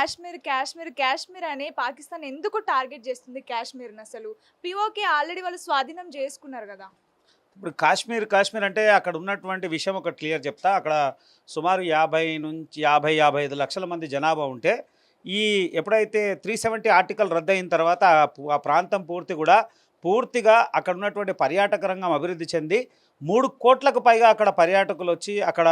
కాశ్మీర్ కాశ్మీర్ కాశ్మీర్ అని పాకిస్తాన్ ఎందుకు టార్గెట్ చేస్తుంది కాశ్మీర్ని అసలు? పిఓకే ఆల్రెడీ వాళ్ళు స్వాధీనం చేసుకున్నారు కదా. ఇప్పుడు కాశ్మీర్ కాశ్మీర్ అంటే అక్కడ ఉన్నటువంటి విషయం ఒకటి క్లియర్ చెప్తా. అక్కడ సుమారు యాభై నుంచి యాభై యాభై ఐదు లక్షల మంది జనాభా ఉంటే ఈ ఎప్పుడైతే త్రీ సెవెంటీ ఆర్టికల్ రద్దయిన తర్వాత ఆ ఆ ప్రాంతం పూర్తి కూడా పూర్తిగా అక్కడ ఉన్నటువంటి పర్యాటక రంగం అభివృద్ధి చెంది మూడు కోట్లకు పైగా అక్కడ పర్యాటకులు వచ్చి అక్కడ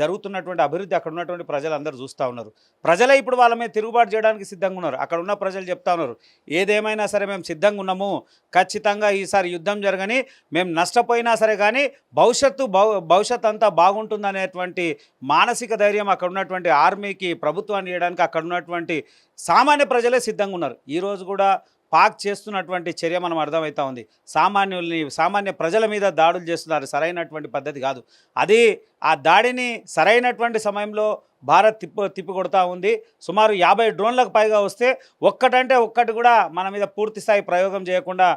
జరుగుతున్నటువంటి అభివృద్ధి అక్కడ ఉన్నటువంటి ప్రజలందరూ చూస్తూ ఉన్నారు. ప్రజలే ఇప్పుడు వాళ్ళ మీద తిరుగుబాటు చేయడానికి సిద్ధంగా ఉన్నారు. అక్కడ ఉన్న ప్రజలు చెప్తా ఉన్నారు ఏదేమైనా సరే మేము సిద్ధంగా ఉన్నాము. ఖచ్చితంగా ఈసారి యుద్ధం జరగని మేము నష్టపోయినా సరే కానీ భవిష్యత్తు భవిష్యత్ అంతా బాగుంటుందనేటువంటి మానసిక ధైర్యం అక్కడ ఉన్నటువంటి ఆర్మీకి ప్రభుత్వాన్ని చేయడానికి అక్కడ ఉన్నటువంటి సామాన్య ప్రజలే సిద్ధంగా ఉన్నారు. ఈరోజు కూడా పాక్ చేస్తున్నటువంటి చర్య మనం అర్థమవుతా ఉంది. సామాన్యుల్ని సామాన్య ప్రజల మీద దాడులు చేస్తున్నారు సరైనటువంటి పద్ధతి కాదు. అది ఆ దాడిని సరైనటువంటి సమయంలో భారత్ తిప్పు తిప్పి ఉంది. సుమారు యాభై డ్రోన్లకు పైగా వస్తే ఒక్కటంటే ఒక్కటి కూడా మన మీద పూర్తి స్థాయి ప్రయోగం చేయకుండా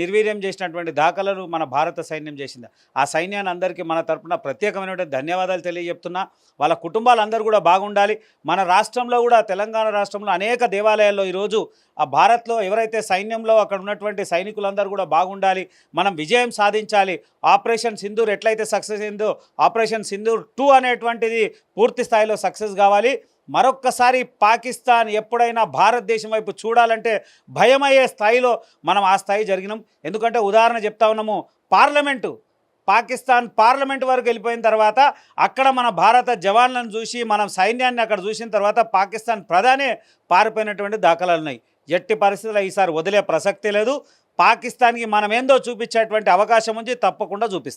నిర్వీర్యం చేసినటువంటి దాఖలను మన భారత సైన్యం చేసింది. ఆ సైన్యాన్ని అందరికీ మన తరపున ప్రత్యేకమైనటువంటి ధన్యవాదాలు తెలియజెప్తున్నా. వాళ్ళ కుటుంబాలందరూ కూడా బాగుండాలి. మన రాష్ట్రంలో కూడా తెలంగాణ రాష్ట్రంలో అనేక దేవాలయాల్లో ఈరోజు ఆ భారత్లో ఎవరైతే సైన్యంలో అక్కడ ఉన్నటువంటి సైనికులందరూ కూడా బాగుండాలి. మనం విజయం సాధించాలి. ఆపరేషన్ సింధూర్ ఎట్లయితే సక్సెస్ అయిందో ఆపరేషన్ సింధూర్ టూ అనేటువంటిది పూర్తి స్థాయిలో సక్సెస్ కావాలి. మరొక్కసారి పాకిస్తాన్ ఎప్పుడైనా భారతదేశం వైపు చూడాలంటే భయమయ్యే స్థాయిలో మనం ఆ స్థాయి జరిగినాం. ఎందుకంటే ఉదాహరణ చెప్తా ఉన్నాము పార్లమెంటు. పాకిస్తాన్ పార్లమెంట్ వరకు వెళ్ళిపోయిన తర్వాత అక్కడ మన భారత జవాన్లను చూసి మనం సైన్యాన్ని అక్కడ చూసిన తర్వాత పాకిస్తాన్ ప్రధానే పారిపోయినటువంటి దాఖలాలు ఉన్నాయి. ఎట్టి పరిస్థితుల్లో ఈసారి వదిలే ప్రసక్తి లేదు. పాకిస్తాన్కి మనం ఏందో చూపించేటువంటి అవకాశం ఉంది తప్పకుండా చూపిస్తాం.